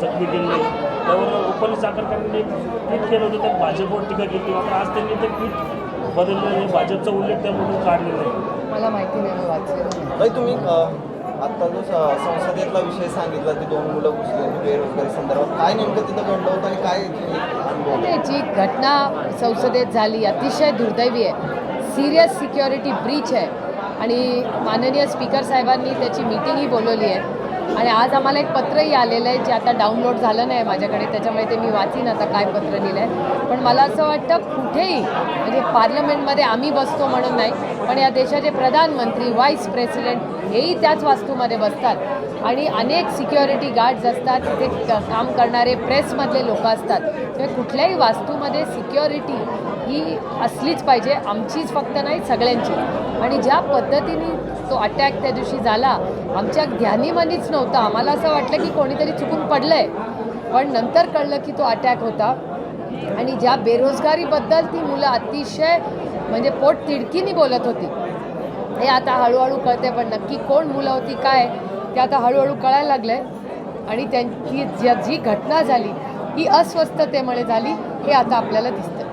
जखमी केलं नाही. त्यावर रुपाली चाकरकरांनी एक ट्विट केलं होतं त्यात भाजपवर टीका केली मात्र आज त्यांनी ते ट्विट बदललं आणि भाजपचा उल्लेख त्यामधून काढलेला आहे मला माहिती नाही नाही ताई तुम्ही आत्ता जो स- संसदेतला विषय सांगितला ती दोन मुलं घुसली बेरोजगारी संदर्भात काय नेमकं तिथं घडलं होतं आणि काय नाही, जी घटना संसदेत झाली अतिशय दुर्दैवी आहे. सिरियस सिक्युरिटी ब्रीच आहे. आणि माननीय स्पीकर साहेबांनी त्याची मीटिंगही बोलवली आहे. आणि आज आम्हाला एक पत्रही आलेलं आहे जे आता डाउनलोड झालं नाही माझ्याकडे त्याच्यामुळे ते मी वाचीन आता काय पत्र लिहिलं आहे पण मला असं वाटतं कुठेही म्हणजे पार्लमेंटमध्ये आम्ही बसतो म्हणून नाही पण या देशाचे प्रधानमंत्री व्हाईस प्रेसिडेंट हेही त्याच वास्तूमध्ये बसतात. आणि अनेक सिक्युरिटी गार्ड्स असतात तिथे काम करणारे प्रेसमधले लोक असतात. तर कुठल्याही वास्तूमध्ये सिक्युरिटी ही असलीच पाहिजे आमचीच फक्त नाही सगळ्यांची. आणि ज्या पद्धतीने तो अटॅक त्या दिवशी झाला आमच्या ध्यानीमनीच नव्हता. आम्हाला असं वाटलं की कोणीतरी चुकून पडलं आहे पण नंतर कळलं की तो अटॅक होता. आणि ज्या बेरोजगारीबद्दल ती मुलं अतिशय म्हणजे पोट तिडकीने बोलत होती. हे आता हळूहळू कळते पण नक्की कोण मुलं होती काय? ते आता हळूहळू कळायला लागलं आहे आणि त्यांची ज्या जी घटना झाली ही अस्वस्थतेमुळे झाली हे आता आपल्याला दिसतं